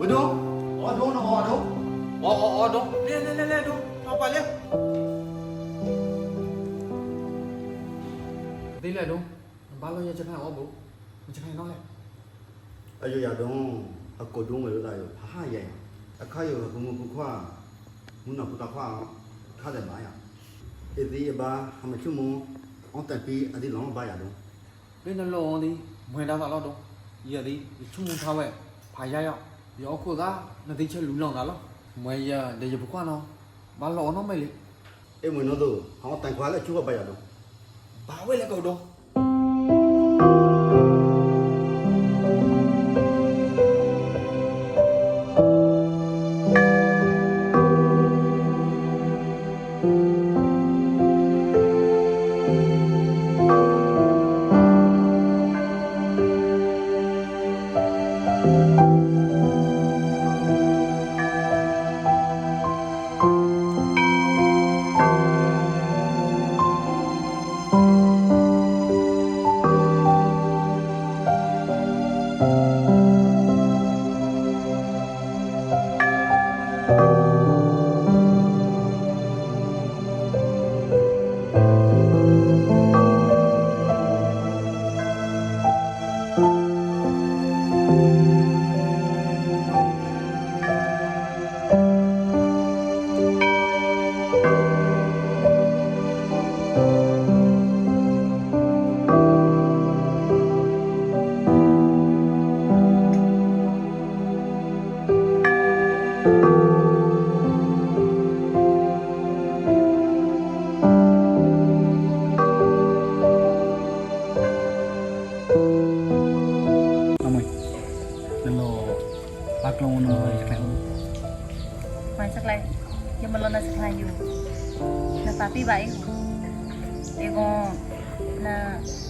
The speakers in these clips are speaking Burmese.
ဝဒုအော်ဒုနော်အော်ဒုအော်အော်အော်ဒုလဲလဲလဲလဲဒုတော့ပါလဲသေးလဲဒုဘာလို့ရချက်ဖန်အောင်ဘူးချက်ဖန်တော့လဲအယိုရဒုအကိုဒုမေလို့တာရဘာဟာရအခါရဘုံဘုခွာမုနာပတခွာထားတယ်မာယာအဒီဘာဟမချုံအန်တပီအဒီလောဘာရဒုလဲနလောဒီမွေတာပါတော့ဒုရဒီချုံထားဝဲဘာရရောက် ရောခုသာနတိချက်လူလောင်တာလောမွေရဒေရဘကွာနော်ဘာလောနော်မဲလေအေမနိုတို့ဟောတန်ခွာလဲချုဘာရဒုံဘာဝဲလဲကောတော့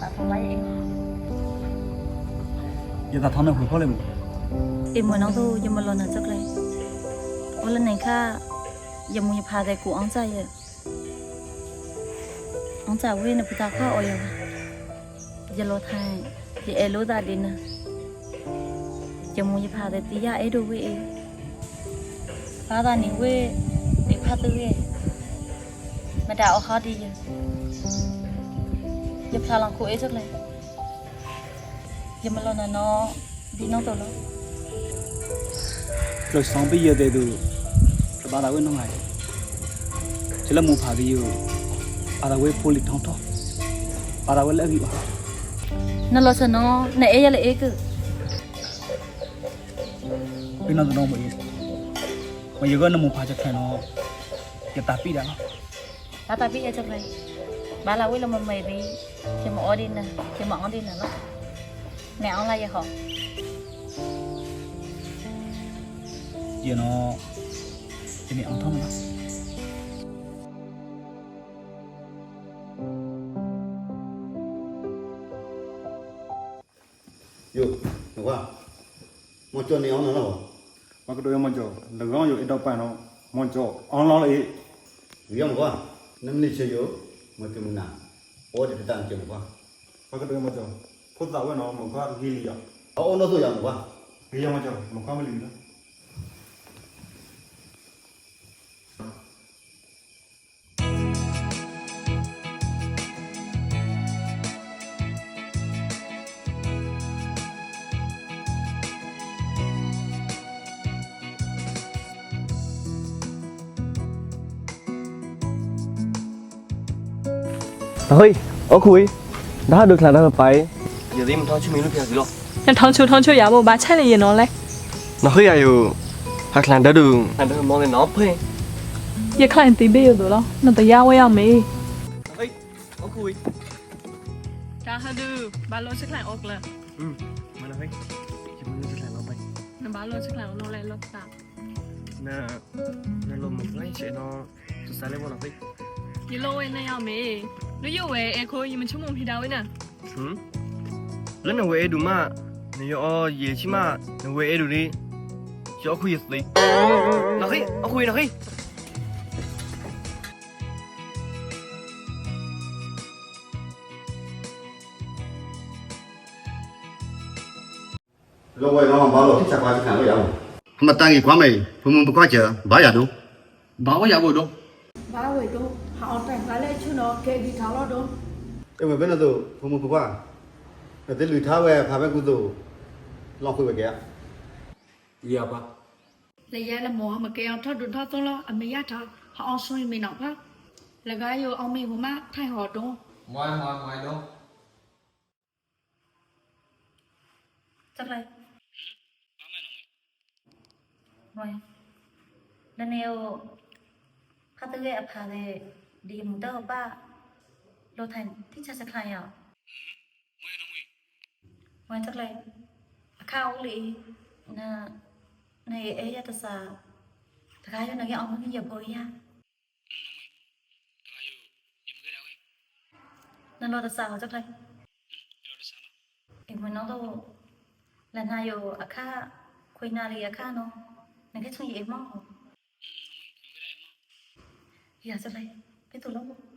তারপর ভাই giờ ta thằng này hồi khó lên em muốn nó thôi nhưng mà lần này chắc lại lần này kha giờ muốn nhập hà tại của ông trai vậy ông trai quên là ta khó ôi giờ lo thay giờ em lo ra đi nè giờ muốn nhập hà tại tí ya em đâu vậy ba ta này quê đi pha tư vậy mà đạo khó đi vậy giờ Giờ phá lòng cụ ấy sắc lại Giờ mà lần này nó Đi nó tổ nó လို့ဆောင်ပြီးရတဲ့သူဘာသာဝင်နော်ငါချလမူဖာဒီယိုအာရဝဲပိုလီထောင်းထောင်းအာရဝဲလက်ပြီးပါ nó lo sợ nó nè ấy là ấy cứ ပြင်းတော့တော့မရေးမရကနမူဖာချက်ခဲနော်ရတာပြီးတာနော် bà ta biết cho này bà là quên là mình mày đi chỉ mà ở đi nè chỉ mà ở đi nè nó nè ông là gì hả ရနော်ဒီနေ့အောင်ထောင်းမလားယိုဟောမချွန်နေအောင်နော်မကတိုရမကျော်၎င်းယူအတော့ပန်တော့မွန်ကျော်အောင်လောင်းလေးရမကွာ နမနိချေယောမကမနာအော်ဒီတန်ချေကွာမကတိုရမကျော်ဖုတ်တာဝဲနော်မကွာဂီလီယာအော်နော်ဆိုရမကွာဂီရမကျော်မကွာမလီနော် ဟေးအခုဒါတို့ခလာတော့ပိုင်ရသေးမထောင်းချူမီလို့ပြန်စီလို့那糖球糖球也无把菜里也弄来，နဟေးရယိုဟာခလန်ဒါတို့ဟန်တော့မောင်းနေတော့ဖေး也看地杯有多了，那都压我要没。ဟေးအခု然后就把螺丝看我了，อืมမလာဟေးဒီမင်းစလာတော့ပိုင်那把螺丝看我弄来落打，နာနာလုံးမလိုက်ချေတော့သူစားလေးဘောလာဖေး一落位那要没，Nuyuwe eko yiman chumum hidawe na. Hmm? Lan na we edu ma, na yo o ye chi ma, na we edu đi. Cho khuya sli. Na khi, o khuya na khi. Lo vậy nó bảo lo thích chặt qua cái nào vậy ông? Mà ta nghĩ quá mày, phụ mông quá chờ, bảo giả đủ. Bảo giả vừa đủ. Bảo vừa đủ. 好在把那去了，给你查了都。因为本来都父母不管，那这绿茶呗，怕被骨头浪费不给。你要吧？那伢那毛还没给俺他炖他走了，俺没伢他，他俺送也没拿吧。那个有俺没我妈太好懂。买买买懂。再来。买。那你有，他这个也怕的。 네 뭉다 오빠 로탄 티차스 클라이어 뭐야 너 뭐야 아카 올리 나 này ấy ra ta sa ta cái cho nó cái ông nó giờ bơi ha nên lo ta sa chắc đây em muốn nó đâu là nay yo à kha quay na li à kha nó nên cái chuyện gì em mong giờ chắc đây နာယောအခါ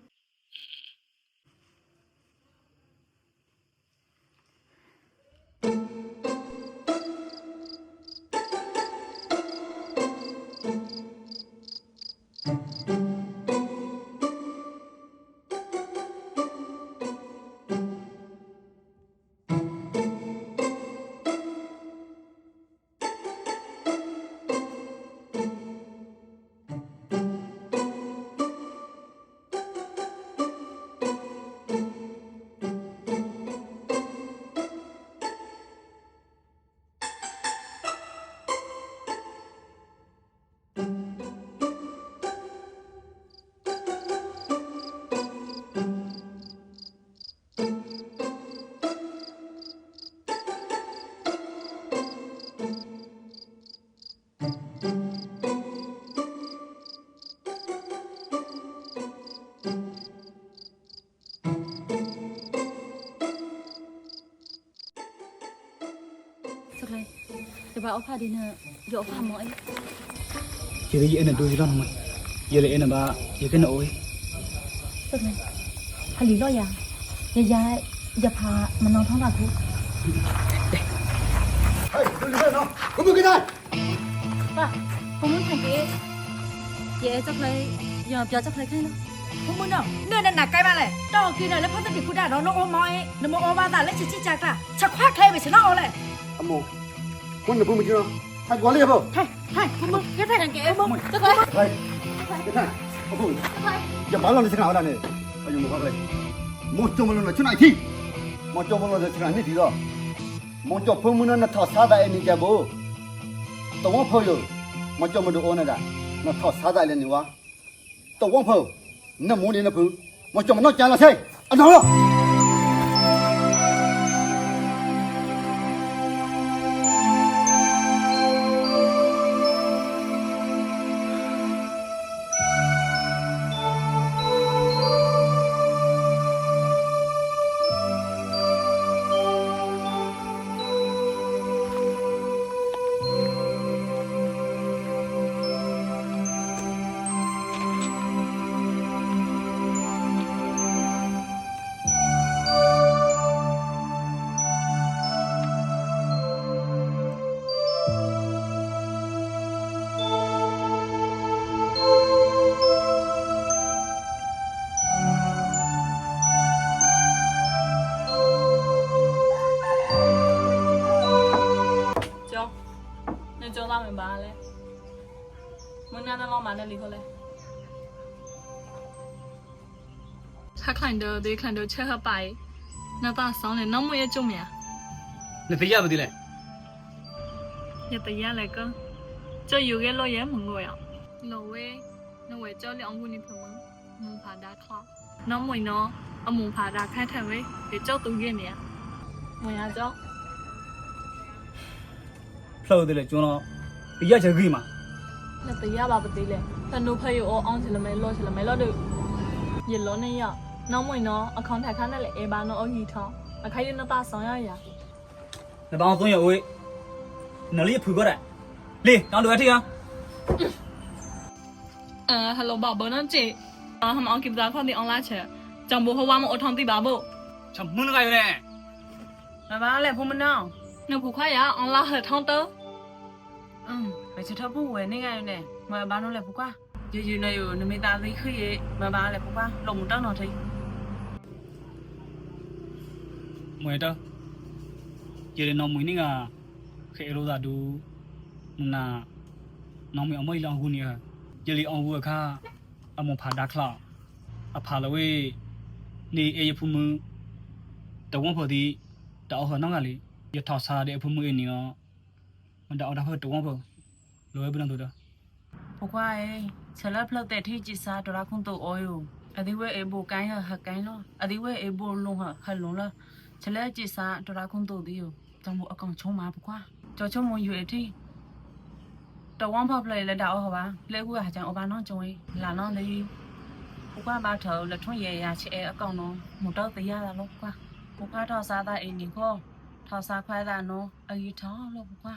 ဆိုလေဒီဘာအဖဒီနာရောဖမအေးဒီရီအဲ့နဲ့ဒူစီတော့မမရလေအဲ့နဲ့ဘာရကနေအိုးဆိုလေဟလီတော့ရရရရဖာမနောထောင်းတာကူဟဲ့ဒူစီပဲနော်ဘုဘကိနာပါဘုံမထိုင်ကြီးရဲစက်လေရပြစက်လေခိုင်းလားဘုံမနော်နဲ့နဲ့နာကိုင်းပါလေတော့ကိနာလည်းဖတ်တဲ့ခုတာတော့လုံးအောင်မောင်းနမအောင်ပါတာလည်းချစ်ချစ်ကြကချက်ခွားခဲပဲစနော်အောင်လေ အမေခွန်းနဘူးမကျော်ဟာကွာလေဘောဟဲ့ဟဲ့ဘုမကဲတဲ့ငယ်ဘုမတကောဟဲ့ကဲအဘူးရမလာနေစကားလာနေအယုံမဟုတ်လေမောကျော်မလို့နော်ချွနိုင်သီမောကျော်မလို့စကားနေဒီတော့မောကျော်ဖုံမနနထောစားတဲ့အမိကြဘူးတော့ဖော်ရမောကျော်မတို့အော်နေတာနထောစားတဲ့လည်းနေဝါတော့ဖော်နမုန်းနေနဘူးမောကျော်မနော်ကြာလာစေအနော် yo dame vale. Mun nada lo mane li kole. Cha khan do de khan do che ha pai. Na ta song le nam mo ye chung mya. Ne te ya ba de le. Ya te ya le ko. Cho yu ge lo ye mung go ya. Lo we. No we cho le ong bu ni phu mung. Mung pha da kho. Nam mo no. အမုံဖာတာခန့်ထံပဲကြောက်သူရင်းနေရဝင်ရကြောက် ဖလောက်တယ်လေကျွန်တော်ပြရချက်ကီမှာလက်တရားပါပသေးလေတနုဖက်ရောအောင်ချင်လမဲလော့ချင်လမဲလော့တို့ရလောနေရနောက်မွင်တော့အကောင့်ထက်ခါနဲ့လေအေဘာနော်အကြီးထောင်းအခိုင်ရနတာဆောင်ရရနဘောင်သွင်းရဝေးနလေးဖူကြတယ်လေနောက်လိုအပ်ထီဟာအာဟယ်လိုဘောဘနန်ချေအာဟမ်အောင်ကိဗဒါခွန်ဒီအွန်လာချေจำโบฮวามอทองติบาโบจำมุนกายเนี่ยมาบ้าแหละพวกมันน้อง 那不快呀，online 和堂的， 嗯，而且他不为那个呢，我把侬来不管，就有那有那没打的可以，我把来不管，弄不到那 ยถอดซาเดพมือนี่เนาะมันดาวดาวเพื่อตัวเพื่อรวยเป็นตัวเด้อพวกว่าเอ้เชลล์เพลแต่ที่จิตซาตัวละคุณตัวอ้อยอยู่อดีเวเอโบกันเหรอหักกันเนาะอดีเวเอโบลงเหรอหันลงละเชลล์จิตซาตัวละคุณตัวเดียวจังบุอากงชงมาพวกว่าจอชงมวยอยู่ไอ้ที่တော်ဝမ်ဖောက်ပလေလက်တော်ဟောပါလဲကူဟာကြံအဘာနောင်းကျုံလာနောင်းလေးဘုကမထော်လက်ထွန်းရရချဲအကောင်တော့မတော်တရားလာလို့ကွာဘုကတော့စားသားအင်းဒီခေါ် ထောစားခွဲတာနောအကြီးထောလောပကွာ